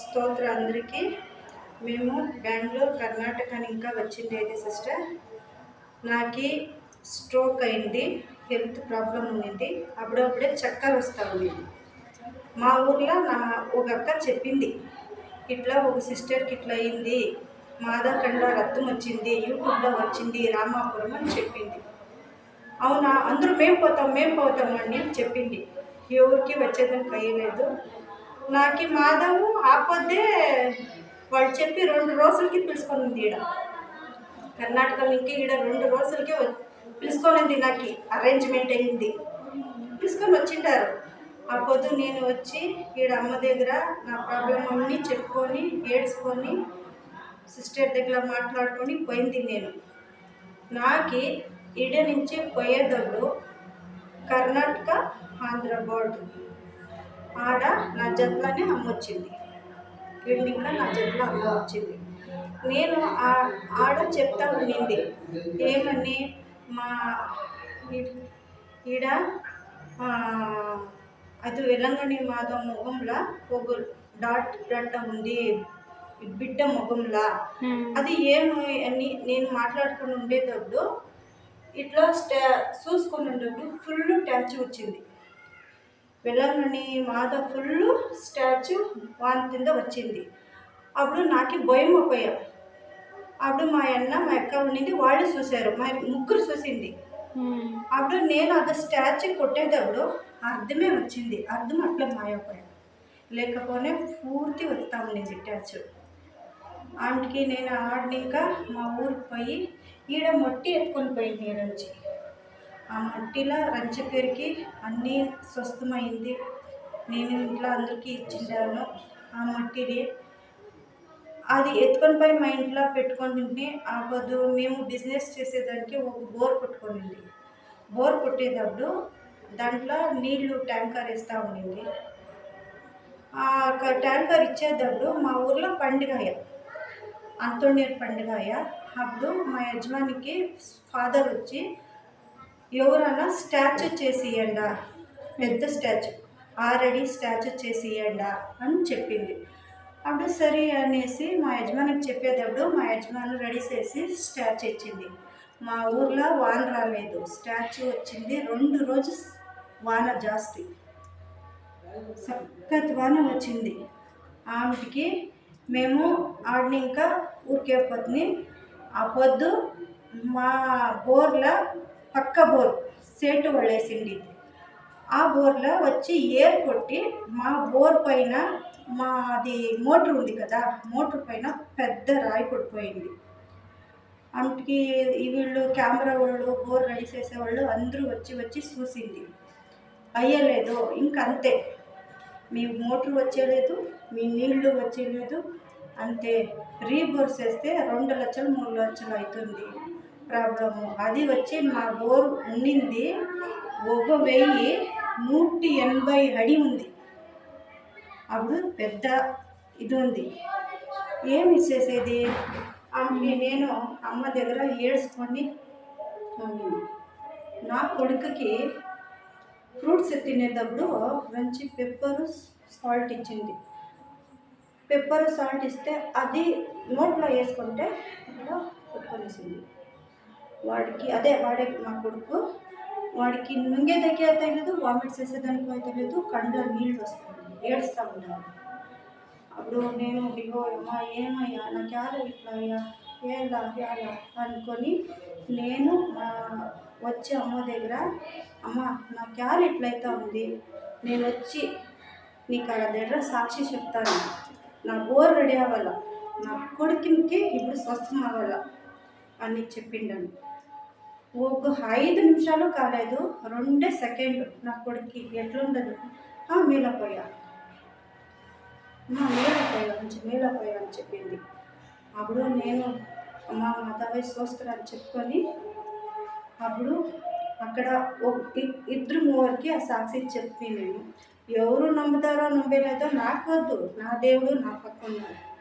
స్తోత్ర అందరికీ. మేము బెంగళూరు కర్ణాటక అని ఇంకా వచ్చింది అయితే సిస్టర్. నాకు స్ట్రోక్ అయింది హెల్త్ ప్రాబ్లం ఉండింది అప్పుడప్పుడే చక్కర వస్తూ ఉన్నింది మా ఊర్లో నా ఒక అక్క చెప్పింది ఇట్లా ఒక సిస్టర్కి ఇట్లా అయింది మాదకండ రక్తం వచ్చింది యూట్యూబ్లో వచ్చింది రామాపురం అని చెప్పింది. అవునా? అందరూ మేము పోతాం మేము పోతాం అని చెప్పింది. ఎవరికి వచ్చేదానికి అయ్యలేదు. నాకు మాధవ్ ఆపొద్దే వాళ్ళు చెప్పి రెండు రోజులకి పిలుచుకొని ఉంది ఈడ. కర్ణాటక నుంచి ఈడ రెండు రోజులకి పిలుచుకొనింది నాకు అరేంజ్మెంట్ అయింది. పిలుచుకొని వచ్చింటారు. ఆ పొద్దు నేను వచ్చి ఈడ అమ్మ దగ్గర నా ప్రాబ్లం అన్నీ చెప్పుకొని ఏడ్చుకొని సిస్టర్ దగ్గర మాట్లాడుకొని పోయింది నేను. నాకు ఈడ నుంచి పోయేదోళ్ళు కర్ణాటక ఆంధ్ర బోర్డు ఆడ నా జట్లనే అమ్మ వచ్చింది. బిల్డింగ్లో నా జట్లో అమ్మ వచ్చింది. నేను ఆ- ఆడ చెప్తా ఉండింది. ఏమని? మా ఈడ అది వెల్లంగని మాధవ ముఖంలో ఒక డాట్ డాట్ ఉంది. బిడ్డ ముఖంలా అది ఏమి అని నేను మాట్లాడుకుని ఉండేటప్పుడు ఇట్లా స్టా చూసుకుని ఉండేటప్పుడు ఫుల్ ట్యాచ్ వచ్చింది. వెళ్ళంగని మాద ఫుల్ స్టాచ్యూ వాని కింద వచ్చింది. అప్పుడు నాకు భయం పోయా. అప్పుడు మా అన్న మా అక్క ఉండింది వాళ్ళు చూశారు. మా ముగ్గురు చూసింది. అప్పుడు నేను అది స్టాచ్యూ కొట్టేటప్పుడు అర్థమే వచ్చింది. అర్థం అట్లా మాయపోయా లేకపోతే పూర్తి వస్తూ ఉండింది ట్యాచ్ ఆమెకి నేను ఆడిని ఇంకా మా ఊరికి పోయి ఈడ మట్టి ఎత్తుకొని పోయింది ఈడ నుంచి ఆ మట్టిలో రంచి పేరుకి అన్నీ స్వస్థమైంది. నేను ఇంట్లో అందరికీ ఇచ్చిండాను ఆ మట్టిని. అది ఎత్తుకొని పోయి మా ఇంట్లో పెట్టుకొని తింటే ఆ పొద్దు మేము బిజినెస్ చేసేదానికి ఒక బోర్ కొట్టుకొనింది. బోర్ కొట్టేటప్పుడు దాంట్లో నీళ్ళు ట్యాంకర్ వేస్తూ ఉండింది ఆ ట్యాంకర్ ఇచ్చేటప్పుడు మా ఊర్లో పండుగ అంతోణీర్ పండుగ అప్పుడు మా యజమానికి ఫాదర్ వచ్చి ఎవరైనా స్టాచ్యూ చేసి పెద్ద స్టాచ్యూ. ఆల్రెడీ స్టాచ్యూ చేసి అని చెప్పింది. అప్పుడు సరే అనేసి మా యజమానికి చెప్పేటప్పుడు మా యజమాని రెడీ చేసి స్టాచ్యూ ఇచ్చింది. మా ఊర్లో వాన రాలేదు. స్టాచ్యూ వచ్చింది. రెండు రోజు వాన జాస్తి. సక్కత్ వాన వచ్చింది. ఆమెకి మేము ఆడిని ఇంకా ఊరికే పొద్దుని ఆ పొద్దు మా బోర్లో పక్క బోర్ సేటు వడేసింది ఆ బోర్లో వచ్చి ఏర్ కొట్టి మా బోర్ పైన మాది మోటార్ ఉంది కదా మోటార్ పైన పెద్ద రాయి పడిపోయింది. ఆమెకి వీళ్ళు కెమెరా వాళ్ళు బోర్ రెడీ చేసేవాళ్ళు అందరూ వచ్చి వచ్చి చూసింది. అయ్యలేదు ఇంకంతే మీ మోటార్ వచ్చేయలేదు మీ నీళ్ళు వచ్చేయలేదు అంతే. రీబోర్స్ వేస్తే రెండు లక్షలు మూడు లక్షలు అవుతుంది. ప్రాబ్లము. అది వచ్చి మా బోర్ ఉండింది ఒక వెయ్యి నూటి ఎనభై అడి ఉంది. అప్పుడు పెద్ద ఇది ఉంది. ఏమి చేసేది ఆమె నేను అమ్మ దగ్గర ఏడ్చుకొని నా కొడుకుకి ఫ్రూట్స్ తినేటప్పుడు మంచి పెప్పరు సాల్ట్ ఇచ్చింది. పెప్పర్ సాల్ట్ ఇస్తే అది నోట్లో వేసుకుంటే ఇట్లా కొట్టుకొనేసింది వాడికి అదే వాడే మా కొడుకు. వాడికి మింగేదకి అయితే లేదు వామిట్ చేసేదానికి అయితే లేదు కండ్లో నీళ్ళు వస్తాయి ఏడుస్తూ ఉండాలి అప్పుడు నేను అయ్యో అమ్మా ఏమయ్యా నాకు యారు ఇట్లా అయ్యా ఏలా ఎలా అనుకొని నేను మా వచ్చే అమ్మ దగ్గర అమ్మ నాకు యారు ఇట్లయితే ఉంది. నేను వచ్చి నీకు ఆ దగ్గర సాక్షి చెప్తాను. నా బోర్ రెడీ అవ్వాల. నా కొడుకునికి ఇప్పుడు స్వస్థం అవ్వాల అని చెప్పిండను. ఒక ఐదు నిమిషాలు కాలేదు రెండే సెకండ్. నా కొడుక్కి ఎట్లుండదు? మేలపోయా మేలపోయా నుంచి మేలపోయా అని చెప్పింది. అప్పుడు నేను మా మాతావై స్వస్థర అని చెప్పుకొని అప్పుడు అక్కడ ఒక- ఇద్దరు మూవరికి ఆ సాక్షి చెప్పి నేను ఎవరు నమ్ముతారో నమ్మలేదో నాకు వద్దు. నా దేవుడు నా పక్క ఉన్నారు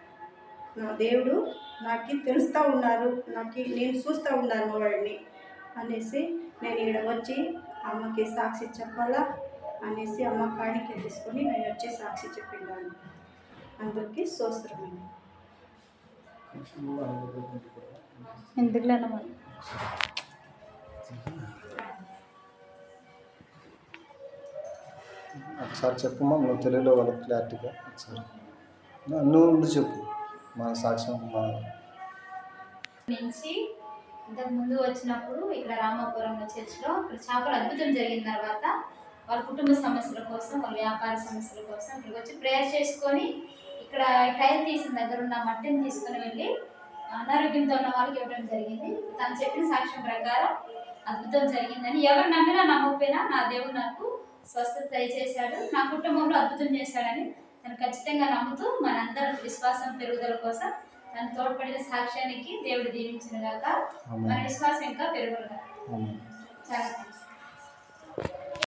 నా దేవుడు నాకు తెలుస్తూ ఉన్నారు. నాకు నేను చూస్తూ ఉన్నాను వాడిని. అనేసి నేను ఇక్కడ వచ్చి అమ్మకి సాక్షి చెప్పాలా అనేసి అమ్మ కాడికి తీసుకొని నేను వచ్చి సాక్షి చెప్పిండాను అందరికీ సోస్త్రమండి ఎందుకులే ఒకసారి చెప్పమ్మా నువ్వు తెలుగులో వాళ్ళకి క్లారిటీగా ఒకసారి. నువ్వు చెప్పు మా సాక్ష్యం మా నుంచి ఇంతకు ముందు వచ్చినప్పుడు ఇక్కడ రామాపురంలో చర్చిలో ఇక్కడ చేపల అద్భుతం జరిగిన తర్వాత వాళ్ళ కుటుంబ సమస్యల కోసం వాళ్ళ వ్యాపార సమస్యల కోసం ఇక్కడికి వచ్చి ప్రేయర్ చేసుకొని ఇక్కడ టైర్ తీసిన దగ్గర ఉన్న మట్టిని తీసుకొని వెళ్ళి అనారోగ్యంతో ఉన్న వాళ్ళకి ఇవ్వడం జరిగింది. తను చెప్పిన సాక్ష్యం ప్రకారం అద్భుతం జరిగిందని ఎవరు నమ్మినా నమ్మకపోయినా నా దేవుడు నాకు స్వస్థత దయచేశాడు. నా కుటుంబంలో అద్భుతం చేశాడని తను ఖచ్చితంగా నమ్ముతూ మనందరం విశ్వాసం పెరుగుదల కోసం తను తోడ్పడిన సాక్ష్యానికి దేవుడు దీవించిన గాక మన విశ్వాసం ఇంకా పెరుగుగా ఆమె చాలా